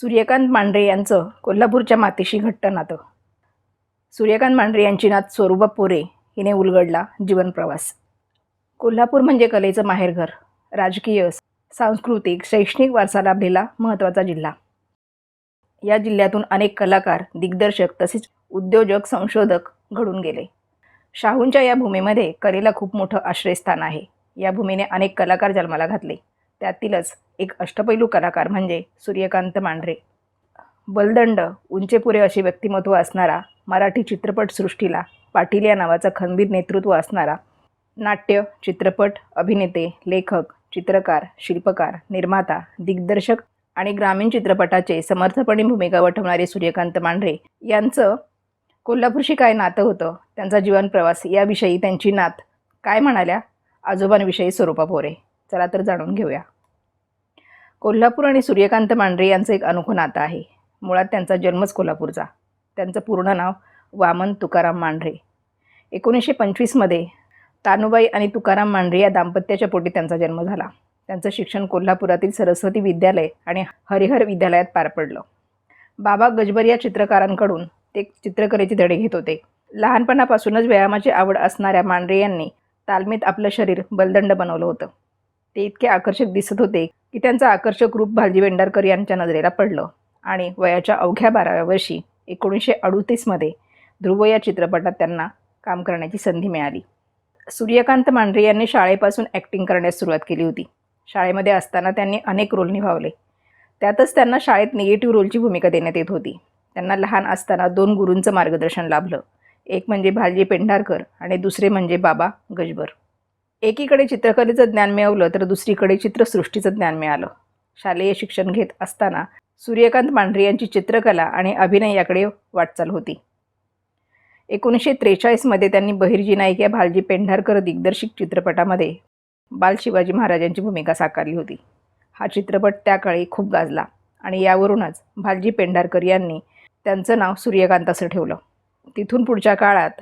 सूर्यकांत मांढरे यांचं कोल्हापूरच्या मातीशी घट्ट नातं. सूर्यकांत मांढरे यांची नात स्वरूपा पोरे हिने उलगडला जीवनप्रवास कोल्हापूर म्हणजे कलेचं माहेरघर राजकीय सांस्कृतिक शैक्षणिक वारसा लाभलेला महत्त्वाचा जिल्हा. या जिल्ह्यातून अनेक कलाकार दिग्दर्शक तसेच उद्योजक संशोधक घडून गेले. शाहूंच्या या भूमीमध्ये कलेला खूप मोठं आश्रयस्थान आहे. या भूमीने अनेक कलाकार जन्माला घातले. त्यातीलच एक अष्टपैलू कलाकार म्हणजे सूर्यकांत मांढरे. बलदंड उंचेपुरे असे व्यक्तिमत्व असणारा मराठी चित्रपटसृष्टीला पाटील या नावाचा खंबीर नेतृत्व असणारा नाट्य चित्रपट अभिनेते लेखक चित्रकार शिल्पकार निर्माता दिग्दर्शक आणि ग्रामीण चित्रपटाचे समर्थपणे भूमिका वठवणारे सूर्यकांत मांढरे यांचं कोल्हापूरशी काय नातं होतं त्यांचा जीवनप्रवास याविषयी त्यांची नात काय म्हणाल्या? आजोबांविषयी स्वरूपा पोरे. चला तर जाणून घेऊया. कोल्हापूर आणि सूर्यकांत मांढरे यांचं एक अनोखं नातं आहे. मुळात त्यांचा जन्मच कोल्हापूरचा. त्यांचं पूर्ण नाव वामन तुकाराम मांढरे. एकोणीसशे पंचवीसमध्ये तानुबाई आणि तुकाराम मांढरे या दाम्पत्याच्या पोटी त्यांचा जन्म झाला. त्यांचं शिक्षण कोल्हापुरातील सरस्वती विद्यालय आणि हरिहर विद्यालयात पार पडलं. बाबा गजबर या चित्रकारांकडून ते चित्रकलेचे धडे घेत होते. लहानपणापासूनच व्यायामाची आवड असणाऱ्या मांढरे यांनी तालमीत आपलं शरीर बलदंड बनवलं होतं. ते इतके आकर्षक दिसत होते की त्यांचं आकर्षक रूप भालजी वेंडारकर यांच्या नजरेला पडलं. आणि वयाच्या अवघ्या बाराव्या वर्षी एकोणीसशे अडुतीसमध्ये ध्रुव या चित्रपटात त्यांना काम करण्याची संधी मिळाली. सूर्यकांत मांढरे यांनी शाळेपासून ॲक्टिंग करण्यास सुरुवात केली होती. शाळेमध्ये असताना त्यांनी अनेक रोल निभावले. त्यातच त्यांना शाळेत निगेटिव्ह रोलची भूमिका देण्यात येत होती. त्यांना लहान असताना दोन गुरूंचं मार्गदर्शन लाभलं. एक म्हणजे भालजी पेंढारकर आणि दुसरे म्हणजे बाबा गजबर. एकीकडे चित्रकलेचं ज्ञान मिळवलं तर दुसरीकडे चित्रसृष्टीचं ज्ञान मिळालं. शालेय शिक्षण घेत असताना सूर्यकांत मांढरे यांची चित्रकला आणि अभिनय याकडे वाटचाल होती. एकोणीसशे त्रेचाळीसमध्ये त्यांनी बहिर्जी नाईक या भालजी पेंढारकर दिग्दर्शित चित्रपटामध्ये बाल शिवाजी महाराजांची भूमिका साकारली होती. हा चित्रपट त्या काळी खूप गाजला आणि यावरूनच भालजी पेंढारकर यांनी त्यांचं नाव सूर्यकांत असं ठेवलं. तिथून पुढच्या काळात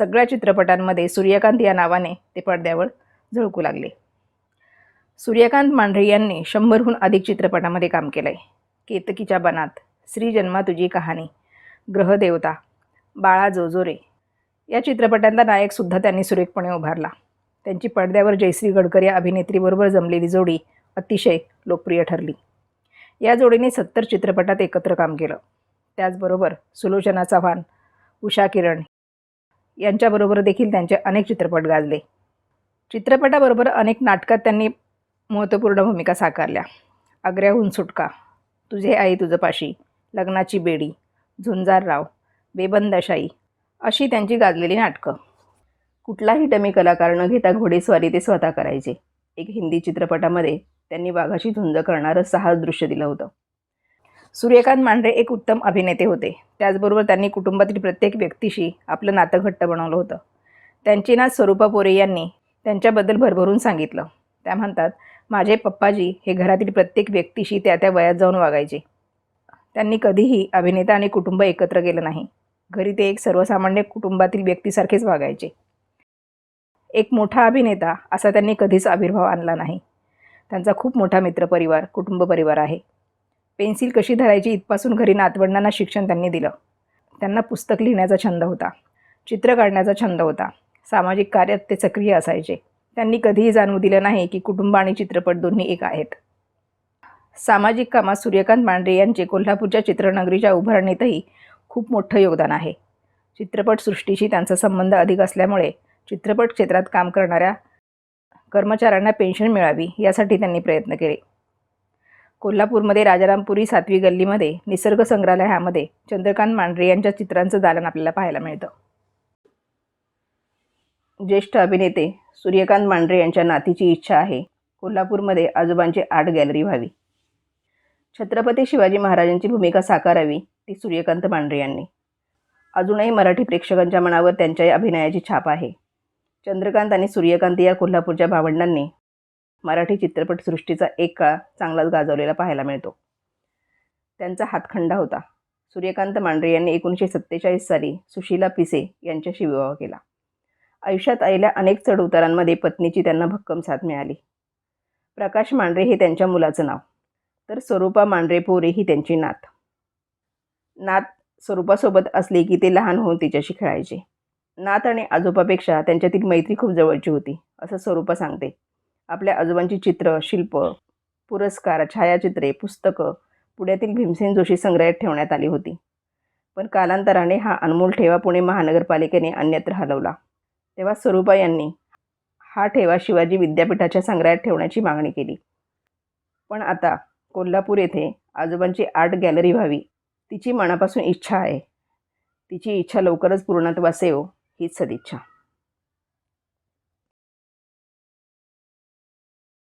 सगळ्या चित्रपटांमध्ये सूर्यकांत या नावाने ते पडद्यावर झळकू लागले. सूर्यकांत मांढरे यांनी शंभरहून अधिक चित्रपटामध्ये काम केलं आहे केतकीच्या बनात श्री जन्मा तुझी कहाणी ग्रहदेवता बाळा जोजोरे या चित्रपटातला नायकसुद्धा त्यांनी सुरेखपणे उभारला. त्यांची पडद्यावर जयश्री गडकर या अभिनेत्रीबरोबर जमलेली जोडी अतिशय लोकप्रिय ठरली. या जोडीने सत्तर चित्रपटात एकत्र काम केलं. त्याचबरोबर सुलोचना चव्हाण उषा किरण यांच्याबरोबर देखील त्यांचे अनेक चित्रपट गाजले. चित्रपटाबरोबर अनेक नाटकात त्यांनी महत्त्वपूर्ण भूमिका साकारल्या. आग्र्याहून सुटका तुझे आई तुझं पाशी लग्नाची बेडी झुंजारराव बेबंदशाही अशी त्यांची गाजलेली नाटकं. कुठलाही डमी कलाकार न घेता घोडेस्वारी ते स्वतः करायचे. एक हिंदी चित्रपटामध्ये त्यांनी वाघाशी झुंज करणारं साहस दृश्य दिलं होतं. सूर्यकांत मांढरे एक उत्तम अभिनेते होते. त्याचबरोबर त्यांनी कुटुंबातील प्रत्येक व्यक्तीशी आपलं नातं घट्ट बनवलं होतं. त्यांची ना स्वरूपा पोरे यांनी त्यांच्याबद्दल भरभरून सांगितलं. त्या म्हणतात माझे पप्पाजी हे घरातील प्रत्येक व्यक्तीशी त्या त्या वयात जाऊन वागायचे. त्यांनी कधीही अभिनेता आणि कुटुंब एकत्र केलं नाही. घरी ते एक सर्वसामान्य कुटुंबातील व्यक्तीसारखेच वागायचे. एक मोठा अभिनेता असा त्यांनी कधीच आविर्भाव आणला नाही. त्यांचा खूप मोठा मित्रपरिवार कुटुंब परिवार आहे. पेन्सिल कशी धरायची इथपासून घरी नातवंडांना शिक्षण त्यांनी दिलं. त्यांना पुस्तक लिहिण्याचा छंद होता. चित्र काढण्याचा छंद होता. सामाजिक कार्यात ते सक्रिय असायचे. त्यांनी कधीही जाणवू दिलं नाही की कुटुंब आणि चित्रपट दोन्ही एक आहेत. सामाजिक कामात सूर्यकांत मांढरे यांचे कोल्हापूरच्या चित्रनगरीच्या उभारणीतही खूप मोठं योगदान आहे. चित्रपटसृष्टीशी त्यांचा संबंध अधिक असल्यामुळे चित्रपट क्षेत्रात काम करणाऱ्या कर्मचाऱ्यांना पेन्शन मिळावी यासाठी त्यांनी प्रयत्न केले. कोल्हापूरमध्ये राजारामपुरी सातवी गल्लीमध्ये निसर्ग संग्रहालयामध्ये चंद्रकांत मांढरे यांच्या चित्रांचं दालन आपल्याला पाहायला मिळतं. ज्येष्ठ अभिनेते सूर्यकांत मांढरे यांच्या नातीची इच्छा आहे. कोल्हापूरमध्ये आजोबांची आर्ट गॅलरी व्हावी. छत्रपती शिवाजी महाराजांची भूमिका साकारावी ती सूर्यकांत मांढरे यांनी. अजूनही मराठी प्रेक्षकांच्या मनावर त्यांच्या अभिनयाची छाप आहे. चंद्रकांत आणि सूर्यकांत या कोल्हापूरच्या भावंडांनी मराठी चित्रपटसृष्टीचा एक काळ चांगलाच गाजवलेला पाहायला मिळतो. त्यांचा हातखंडा होता. सूर्यकांत मांढरे यांनी एकोणीसशे सत्तेचाळीस साली सुशीला पिसे यांच्याशी विवाह केला. आयुष्यात आलेल्या अनेक चढउतारांमध्ये पत्नीची त्यांना भक्कम साथ मिळाली. प्रकाश मांढरे हे त्यांच्या मुलाचं नाव. तर स्वरूपा मांढरे पोरे ही त्यांची नात. नात स्वरूपासोबत असली की ते लहान होऊन तिच्याशी खेळायचे. नात आणि आजोबापेक्षा त्यांच्यातील मैत्री खूप जवळची होती असं स्वरूपा सांगते. आपल्या आजोबांची चित्र शिल्प पुरस्कार छायाचित्रे पुस्तकं पुण्यातील भीमसेन जोशी संग्रहात ठेवण्यात आली होती. पण कालांतराने हा अनमोल ठेवा पुणे महानगरपालिकेने अन्यत्र हलवला. तेव्हा स्वरूपा यांनी हा ठेवा शिवाजी विद्यापीठाच्या संग्रहात ठेवण्याची मागणी केली. पण आता कोल्हापूर येथे आजोबांची आर्ट गॅलरी व्हावी तिची मनापासून इच्छा आहे. तिची इच्छा लवकरच पूर्णत्वास येव हीच सदिच्छा.